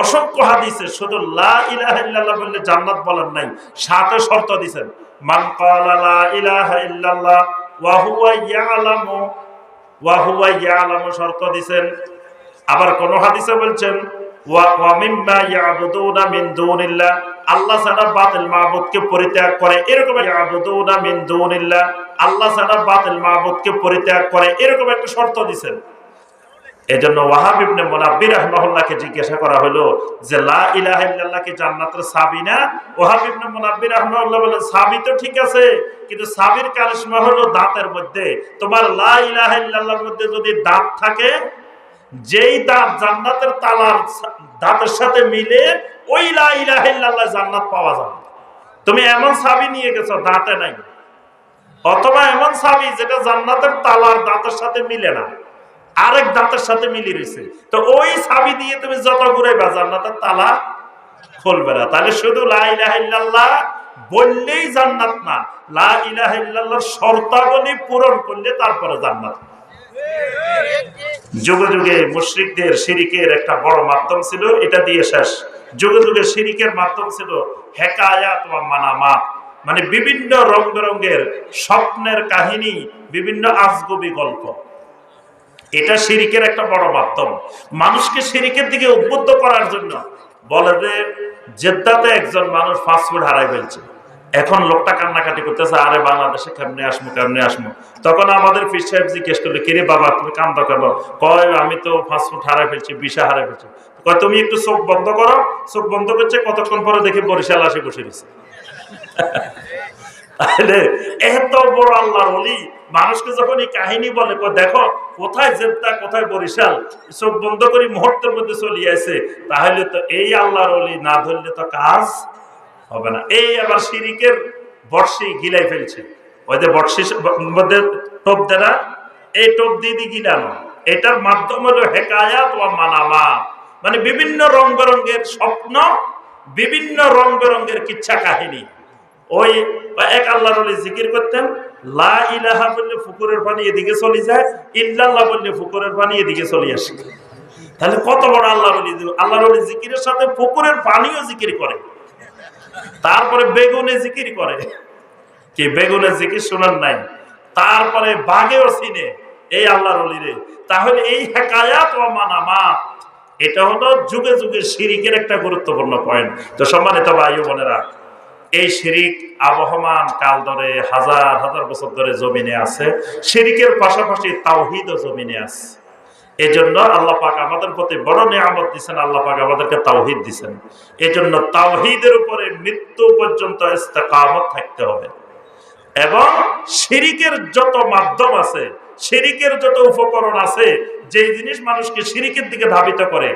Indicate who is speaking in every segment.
Speaker 1: অসংখ্য হাদিসে শুধু বললে জান্নাত বলেন নাই, সাথে শর্ত দিছেন আবার কোন হাদিসে বলছেন, ওয়া আল্লাহ বাতিল মাবুদকে পরিত্যাগ করে এরকম আল্লাহ বাতিল মাবুদকে পরিত্যাগ করে এরকম একটা শর্ত দিছেন এজন্য ওয়াহাব ইবনে মুনাব্বির রাহমাহুল্লাহকে জিজ্ঞাসা করা হলো যে, লা ইলাহা ইল্লাল্লাহ কি জান্নাতের সাবি না? ওয়াহাব ইবনে মুনাব্বির রাহমাহুল্লাহ বলেন, সাবি তো ঠিক আছে, কিন্তু সাবির কারিশমা হলো দাঁতের মধ্যে। তোমার লা ইলাহা ইল্লাল্লাহর মধ্যে যদি দাঁত থাকে, যেই দাঁত জান্নাতের তালার দাঁতের সাথে মিলে, ওই লা ইলাহা ইল্লাল্লাহ জান্নাত পাওয়া যাবে। তুমি এমন সাবি নিয়ে গেছো, দাঁতে নাই। অথবা এমন সাবি যেটা জান্নাতের তালার দাঁতের সাথে মিলে না। আরেক দাঁতের সাথে মিলি রয়েছে। তো ওই সাবি দিয়ে তুমি যত ঘুরাইবা জান্নাতের তালা খুলবে না। তাহলে শুধু লা ইলাহা বললেই জান্নাত না। শর্তাবলী পূরণ করলে তারপরে জান্নাত। যুগে যুগে মুশরিকদের, শিরিকের একটা বড় মাধ্যম ছিল, এটা দিয়ে শেষ। যুগে যুগে শিরিকের মাধ্যম ছিল হেকায়াত মানামাত। মানে বিভিন্ন রং বেরঙ্গের স্বপ্নের কাহিনী, বিভিন্ন আজগবি গল্প। এটা শিরিকের একটা বড় মাধ্যম। মানুষকে শিরিকের দিকে উদ্বুদ্ধ করার জন্য বলে যে, জেদ্দাতে একজন মানুষ ফাস্টফুড হারাই ফেলছে। এখন লোকটা কান্নাকাটি করতেছে, আরে বাংলাদেশে কেমনে আসব কেমনে আসব তখন আমাদের ফির সাহেব জিজ্ঞেস করল, কিরে বাবা, তুমি কান্দ কেন? কয়, আমি তো ফাস্টফুড হারাই ফেলছি, বিষা হারাই ফেলছি। কয়, তুমি একটু চোখ বন্ধ করো। চোখ বন্ধ করছে, কতক্ষণ পরে দেখি বরিশাল আসে বসে তাহলে এত বড় আল্লাহর অলি মানুষকে যখন এই কাহিনী বলে দেখো, কোথায় জেদ্দা কোথায় বরিশাল? চোখ বন্ধ করি মুহূর্তের মধ্যে চলে আসে তাহলে তো এই আল্লাহর অলি না ধরলে তো কাজ হবে না। এই আবার শিরিকের বর্ষি গিলাই ফেলছে। ওই যে বর্ষি মধ্যে টোপ দেনা এই টোপ দিয়ে গিলানো। এটার মাধ্যম হলো হেকায়াত ও মানামা মানে বিভিন্ন রং বেরঙ্গের স্বপ্ন, বিভিন্ন রং বেরঙ্গের কিচ্ছা কাহিনী। ওই এক আল্লাহর ওলি জিকির করতেন, লা ইলাহা বললে ফুকুরের পানি এদিকে চলে যায়, ইল্লাল্লাহ বললে ফুকুরের পানি এদিকে চলে আসে। তাহলে কত বড় আল্লাহর ওলি আল্লাহর ওলি জিকিরের সাথে পুকুরের পানিও জিকির করে। তারপরে বেগুনে জিকির করে। কি বেগুনে জিকির শোনার নাই। তারপরে বাঘেও চিনে, এই আল্লাহর অলিরে তাহলে এই হেকায়াত ও মানামাত, এটা হলো যুগে যুগে শিরিকের একটা গুরুত্বপূর্ণ পয়েন্ট তো সম্মানিত ভাই বোনেরা এই শিরিক আবহমান কাল ধরে হাজার হাজার বছর ধরে জমিনে আছে। শিরিকের পাশাপাশি তাওহিদও জমিনে আছে। এই জন্য আল্লাহ পাক আমাদের প্রতি বড় নিয়ামত দিচ্ছেন আল্লাহ পাক আমাদেরকে তাওহিদ দিচ্ছেন এই জন্য তাওহিদের উপরে মৃত্যু পর্যন্ত ইস্তেকামত থাকতে হবে। এবং শিরিকের যত মাধ্যম আছে, শিরিকের যত উপকরণ আছে যে জিনিস মানুষকে শিরিকের দিকে ধাবিত করে,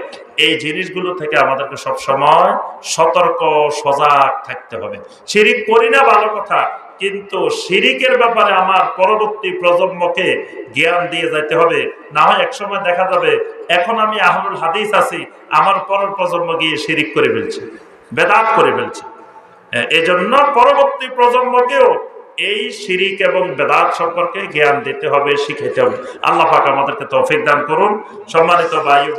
Speaker 1: এই জিনিসগুলো থেকে আমাদেরকে সব সময় সতর্ক, সজাগ থাকতে হবে। শিরিক করি না ভালো কথা, কিন্তু শিরিকের ব্যাপারে আমার পরবর্তী প্রজন্মকে জ্ঞান দিয়ে যাইতে হবে। না হয় একসময় দেখা যাবে, এখন আমি আহমুল হাদিস আছি, আমার পরের প্রজন্ম গিয়ে শিরিক করে ফেলছে, বেদাত করে ফেলছে। এজন্য পরবর্তী প্রজন্মকেও এই শিরিক এবং বেদাত সম্পর্কে জ্ঞান দিতে হবে, শিখাইতে হবে। আল্লাহ পাক আমাদেরকে তৌফিক দান করুন। সম্মানিত বায়ু